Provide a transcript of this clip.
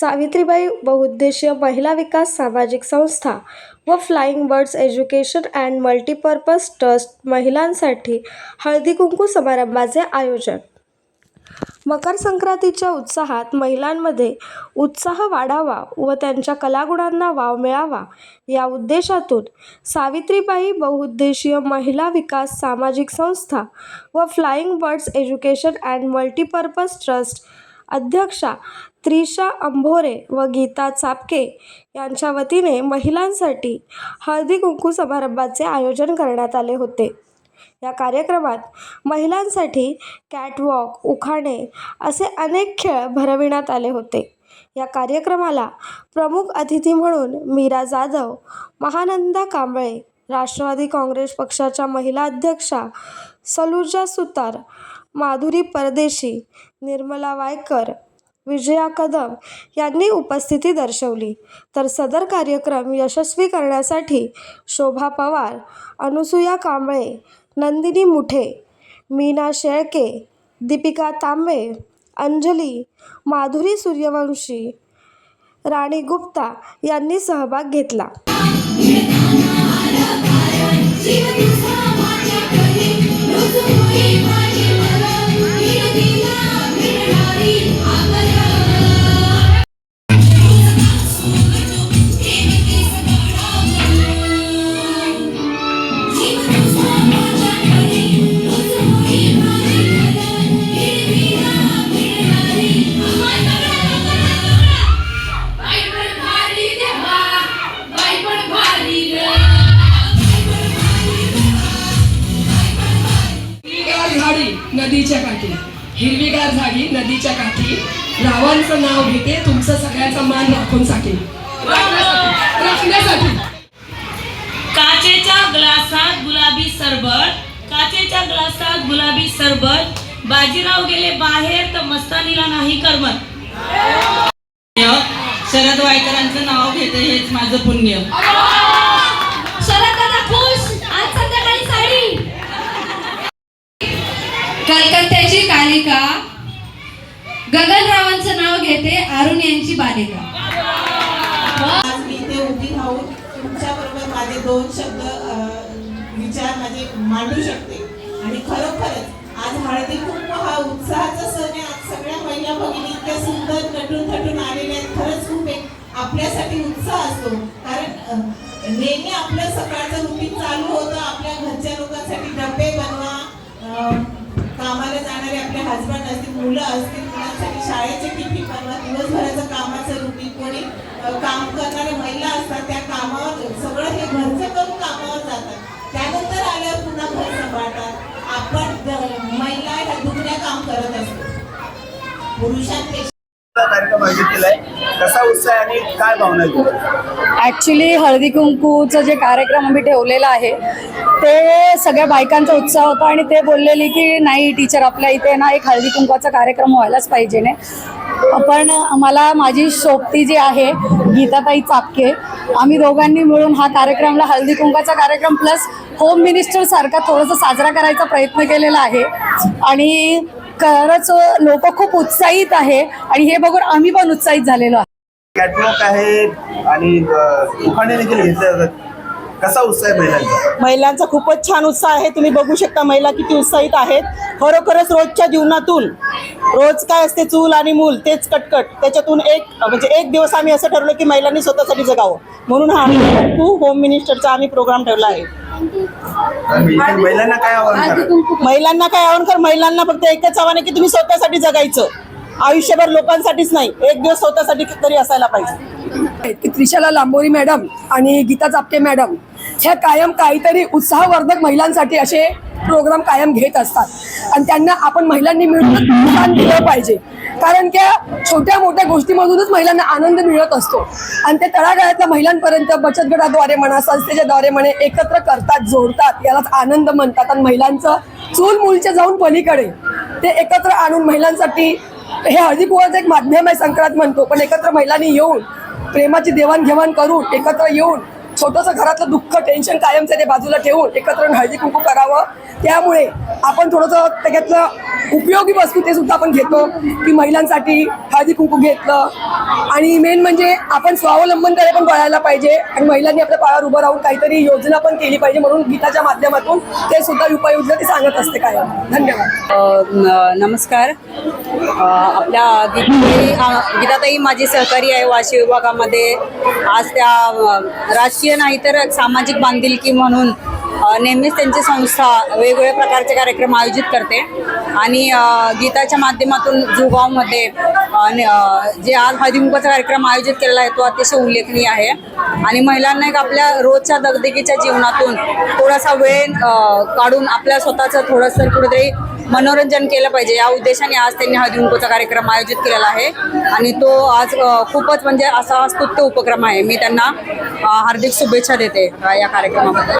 सावित्रीबाई बहुउद्देशीय महिला विकास सामाजिक संस्था व flying birds education and multipurpose trust महिलांसाठी हळदी कुंकू समारंभाचे आयोजन. मकर संक्रांतीच्या उत्साहात महिलांमध्ये उत्साह वाढावा व त्यांच्या कलागुणांना वाव मिळावा या उद्देशातून सावित्रीबाई बहुउद्देशीय महिला विकास सामाजिक संस्था व flying birds education and multipurpose trust अध्यक्षा त्रिशा अंभोरे व गीता चापके यांच्या वतीने महिलांसाठी हळदी कुंकू समारंभाचे आयोजन करण्यात आले होते. या कार्यक्रमात महिलांसाठी कॅटवॉक उखाणे असे अनेक खेळ भरविण्यात आले होते. या कार्यक्रमाला प्रमुख अतिथी म्हणून मीरा जाधव महानंदा कांबळे राष्ट्रवादी काँग्रेस पक्षाच्या महिला अध्यक्षा सलुजा सुतार माधुरी परदेशी निर्मला वायकर विजया कदम यांनी उपस्थिती दर्शवली. तर सदर कार्यक्रम यशस्वी करण्यासाठी शोभा पवार अनुसुया कांबळे नंदिनी मुठे मीना शेळके दीपिका तांबे अंजली माधुरी सूर्यवंशी राणी गुप्ता यांनी सहभाग घेतला. नदीच्या काठी. हिरवीगार झाडी नदीच्या काठी. रावांचं नाव घेते तुमचं सगळ्याचा मान राखून साठी राखण्यासाठी. काचेच्या ग्लासात गुलाबी सरबत. काचेच्या ग्लासात गुलाबी सरबत. बाजीराव गेले बाहेर तर मस्तानीला नाही करमत. शरद वायकरांचं नाव घेते हेच माझं पुण्य. बालिका. गगनरावांचं नाव घेते अरुण यांची बालिका. आज मी इथे उभी राहून तुमच्याबरोबर माझे दोन शब्द विचार माझे मांडू शकते. आणि खरोखरच आज हळदी कुंकू हा उत्साहाचा सण आहे. आज सगळ्या महिला भगिनी इतक्या सुंदर नटून थटून आलेल्या आहेत. खरंच खूप एक आपल्यासाठी उत्साह असतो. कारण नेहमी आपलं सकाळचं रुटीन चालू होतं. आपल्या घरच्या लोकांसाठी डबे बनवा कामाला जाणारे आपले हजबंड असतील मुलं असतील मुलांसाठी शाळेचे टिफिन बनवा दिवसभराचं कामाचं रुटीन कोणी काम करणाऱ्या महिला असतात त्या कामावर सगळं हे घरचं करून कामावर जातात. त्यानंतर आल्यावर पुन्हा घर सांभाळतात. आपण महिला ह्या दुसऱ्या काम करत असतो. पुरुषांपेक्षा कार्यक्रम आयोजित केलाय? कसा उत्साह आणि काय भावना ॲक्च्युली हळदी कुंकूचं जे कार्यक्रम आम्ही ठेवलेला आहे ते सगळ्या बायकांचा उत्साह होता आणि ते बोललेली की नाही टीचर आपल्या इथे ना एक हळदी कुंकवाचा कार्यक्रम व्हायलाच पाहिजे ने. पण मला माझी सोबती जी आहे गीताताई चापके आम्ही दोघांनी मिळून हा कार्यक्रमला हळदी कुंकाचा कार्यक्रम प्लस होम मिनिस्टर सारखा थोडंसं साजरा करायचा प्रयत्न केलेला आहे. आणि खरंच लोक खूप उत्साहित आहे आणि हे बघून आम्ही पण उत्साहित झालेलो आहे कॅटवॉक आहे आणि उखाणे देखील घेतले जातात. कसा उत्साह आहे महिलांचा? महिलांचा खूपच छान उत्साह आहे. तुम्ही बघू शकता महिला किती उत्साहित आहेत. खरोखरच रोजच्या जीवनातून रोज काय असते चूल आणि मूल तेच कटकट. त्याच्यातून एक म्हणजे एक दिवस आम्ही असं ठरवलं की महिलांनी स्वतःसाठी जगावं. म्हणून हा टू होम मिनिस्टरचा आम्ही प्रोग्राम ठेवला आहे. महिलांना काय आव्हान करा महिलांना काय आव्हान कर? महिलांना फक्त एकच आव्हान आहे की तुम्ही स्वतःसाठी जगायचं. आयुष्यभर लोकांसाठीच नाही. एक दिवस स्वतःसाठी तरी असायला पाहिजे. की त्रिशाला लांबोरी मॅडम आणि गीता चापके मॅडम. ह्या कायम काहीतरी उत्साहवर्धक महिलांसाठी असे प्रोग्राम कायम घेत असतात. आणि त्यांना आपण महिलांनी मिळून प्रोत्साहन दिलं पाहिजे. कारण त्या छोट्या मोठ्या गोष्टीमधूनच महिलांना आनंद मिळत असतो. आणि ते तळागाळातल्या महिलांपर्यंत बचत गटाद्वारे म्हणा संस्थेच्या द्वारे म्हणे एकत्र करतात जोडतात यालाच आनंद म्हणतात. आणि महिलांचं चूल मूलच्या जाऊन पलीकडे. ते एकत्र आणून महिलांसाठी हे हळदी एक माध्यम आहे संक्रांत म्हणतो. पण एकत्र महिलांनी येऊन प्रेमाची देवाणघेवाण करून एकत्र येऊन छोटंसं घरातलं दुःख टेन्शन कायमचं ते बाजूला ठेवून एकत्र हळदी कुंकू करावं. त्यामुळे आपण थोडंसं त्याच्यातलं उपयोगी वस्तू ते सुद्धा आपण घेतो की महिलांसाठी हळदी कुंकू घेतलं. आणि मेन म्हणजे आपण स्वावलंबनकडे पण वळायला पाहिजे आणि महिलांनी आपल्या पायावर उभं राहून काहीतरी योजना पण केली पाहिजे म्हणून गीताच्या माध्यमातून ते सुद्धा उपाययोजना ते सांगत असते काय धन्यवाद. नमस्कार. आपल्या गीताताई माझी सहकारी आहे वाशी विभागामध्ये. आज त्या राष्ट्रीय राजकीय नाही तर सामाजिक बांधिलकी म्हणून नेहमीच त्यांची संस्था वेगवेगळ्या प्रकारचे कार्यक्रम आयोजित करते. आणि गीताच्या माध्यमातून जुगावमध्ये जे आज हदिमुखाचा कार्यक्रम आयोजित केलेला आहे तो अतिशय उल्लेखनीय आहे. आणि महिलांना एक आपल्या रोजच्या दगदगीच्या जीवनातून थोडासा वेळ काढून आपल्या स्वतःचं थोडंसं कुठेतरी मनोरंजन केलं पाहिजे. या उद्देशाने आज त्यांनी हा कुंकूचा कार्यक्रम आयोजित केलेला आहे. आणि तो आज खूपच म्हणजे असा स्तुत्य उपक्रम आहे. मी त्यांना हार्दिक शुभेच्छा देते या कार्यक्रमाबद्दल.